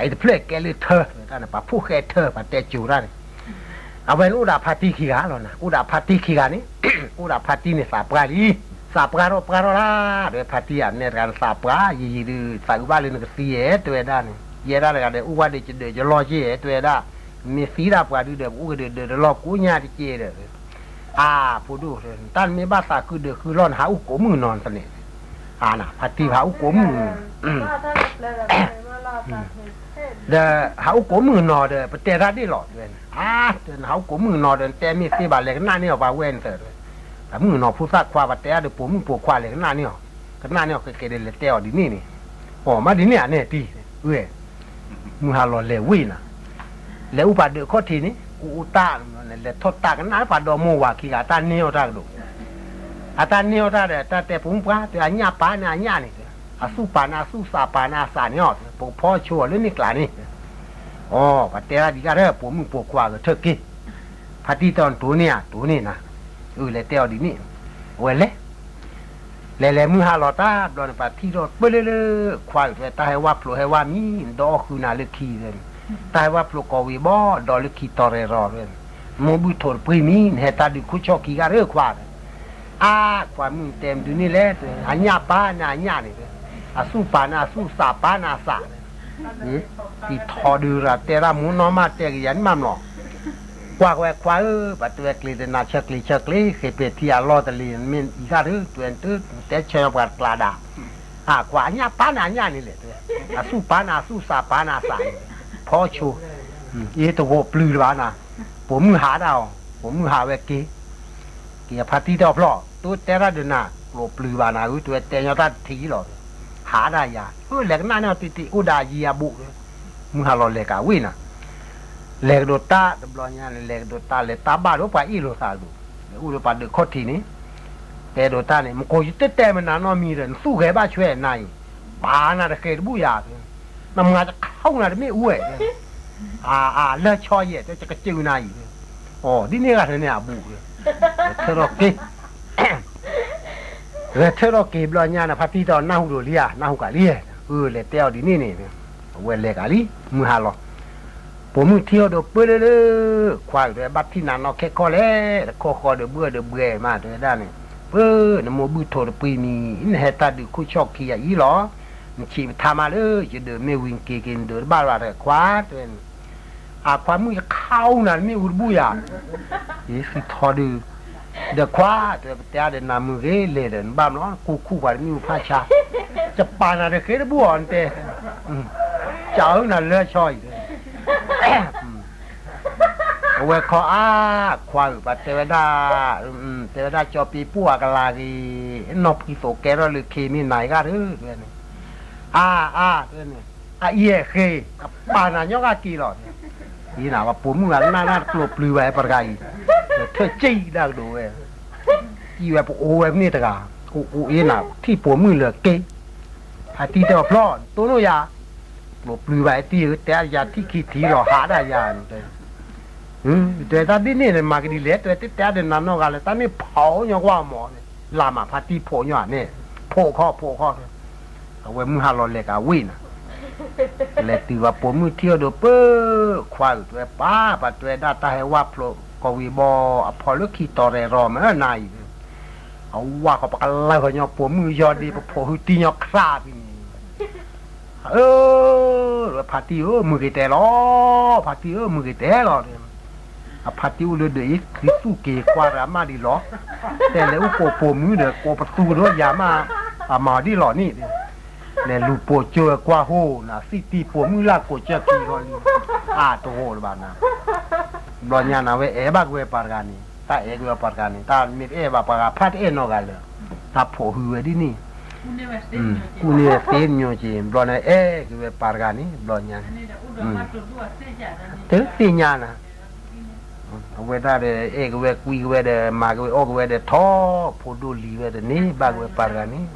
ai de plek ke le thơ ta na pa phu khe thơ pa te chu ra ni a wen u da phati khi ga lo na u da phati khi ga ni อุดาพัติเนี่ยสาปกาลีสาปกาโรปกาโรล่าเดยพัติอะเนี่ยการสาปกายียีดูสายอุบาเลยนึกสีเอตัวด้านเยด้านกันเดอุบาเดจะเดจะรอจีเอตัวด้านมีสีดาปกาดูเดอุกเดเดรอกูญาติเจเดอ่าผู้ดูตันมีภาษาคือเดคือร้อนหาอุกมือนอนสนิทอ่านะพัติหาอุกมือ มาถ้าแปลแบบไหนมาลาตาเฮ็ดเดหาอุกมือนอเดปเตระได้หลอดเวนอ่าเดหาอุกมือนอเดแต่มีสีบาเล็กหน้านี่ออกมาเว้นเสร็จแต่มึงนอผู้ซักควาบัดแต่เดี๋ยวผมมึงปวดควา อาสุปานาสุสาปานาสานยอดปกพ่อชั่วหรือนี่กล่านี่อ๋อประเตราดีกาเรปมึงปวกกว่าเถอะกี้พัตีตอนตัวเนี่ยตัวนี่นะเออเลยเตียวดีนี่เว้ยเลยเลยมือหาลอตาโดอนปัตีรถเบลเลควายแต่าให้ว่าปลุกให้ว่ามีดอคือนาเลือขี้เลยตาให้ว่าปลุกกวีบอดอเลือขี้ตอเรรอเลยมูบุตรปรีมีเหตาดิคุชอกีกาเรื่องควายอาความมึงเต็มดูนี่แหละอันยาป้านาอันยาเนี่ย อสุปานาสุสาปานาสะตีทอดูระเตระมูนอมาเตกยันมามหนอกวาแควาเออปัตเวกลีเดนาเชกลีเชกลีเคเปทียลอตลีมินอีกาหรือตัวนึกแต่เชนวัดกลาดาอ่าคว่าเนี่ยปานาเนี่ยนี่แหละตัวอสุปานาสุสาปานาสะพอชูอีตัวปลือวานะผมหาดาวผมหาเวกีเกียพัตติดอกหลอตัวเตระเดนาโลปลือวานาอุ้ยตัวเตยอตัดทีหล่อ หาได้ยาเออแหลกหน้าเนี่ยติติอุดายียบุมือหาลอเลกาวินะ lek do ta de blonya lek do ta le ta ba do pa i lo sa do le u lo pa de khot thi ni te do ta ne mo ko yi te te ma na no mi ren su ge ba chue nai ba na de ke bu ya na maจะเข้านะไม่อ้วยอ่าอ่าเลชอเย่จะกระจิวนาอีอ๋อดิเนี่ยก็เนี่ยบุเธอรอเก เรเธอรอเกบลอญานะพัติตอนนาหูโดเลียนาหูกะเลียเออเลเตียวดินี่นี่เวเลกะลีมือหาลอผมมือเที่ยวเดือเปื้อเด้อควายเดือบัดที่นั่นเนาะแค่คอแล้วคอคอเดือเบื่อเดือเบื่อมาเดือด้านนี่เปื้อนโมบุโทรปีมีอินเฮตาดิคุชอกขี้ยอีหรอมันชีทามาเลยจะเดือไม่วิ่งเกกินเดือบ้าว่าเดือควาเดือนอาความมือจะเข้านั่นไม่อุดบุยาเยสิทอดือ เดือควาเดือแต่เดือนามือเรเลเดินบ้ามเนาะกูคู่ว่ามีอุปาชาจะปานาเดือเคยบัวอันเตเจ้าหนั่นเลือช่อยเวคออาควายปัตเตวดาเทวดาจอปีปัวกลากีนบกิโตแกรหรือเคมีไหนก็รือเรื่องนี้อ่าอ่าเรื่องนี้อะเยเคปานาญอกากีหรอนี่น่ะว่าปุ่มงานหน้าหน้ากลบลือไว้ปะกายเธอจี้ดักดู อีไว้โอ้เว้นี่ตะกาโอ้โอ้เอ็น่ะที่ปุ่มมือเหลือเกอาตีแต่ว่าพลอตัวโนยาหลบลือไว้ตีแต่ยาที่คิดทีหรอหาได้ยานี่อืมแต่ตาดิเนี่ยมากดีเลยแต่แต่แต่นั่นนอกกันเลยตานี่เผาอย่างว่าหมอเนี่ยลามาพัตีโผอย่างเนี่ยโผล่ข้อโผล่ข้อเอาไว้มือหาลอเล็กอาวินะเลยตีว่าผมมือเที่ยวเด้อเป้อควายตัวป้าปัดตัวดาตาให้ว่าโผล่กวีบอพอลึกขี้ต่อแรรอมานาย เอาว่าเขปากอะไรเขาเนาะยปวมือยอดีปะพอหืตีเนี่ยคราบเออพาติเออมือเกแต่ล้อพาติเออมือเกแต่ล้อเนี่ยอะพาติวเลเดียวคริสตูเกกว่ารามาดีล้อแต่แล้วโปโปมือเดี๋ยวโปประตูรถยามาอะมาดีล้อนี่เนี่ยลูโปเจอกว่าโหนะสิตีโปมือลากโปเจอกี่คนอาโตโหรบ้านนะรอนยานาเวเอบักเวปารกานี่ ta egwa parkani ta mi eva paga pat e no galo ta po huwedi ni kune fe nyo ji blona e gwe pargani blonya te si nyana we ta de e gwe kui gwe de ma gwe o gwe de tho podo li gwe de ni ba gwe pargani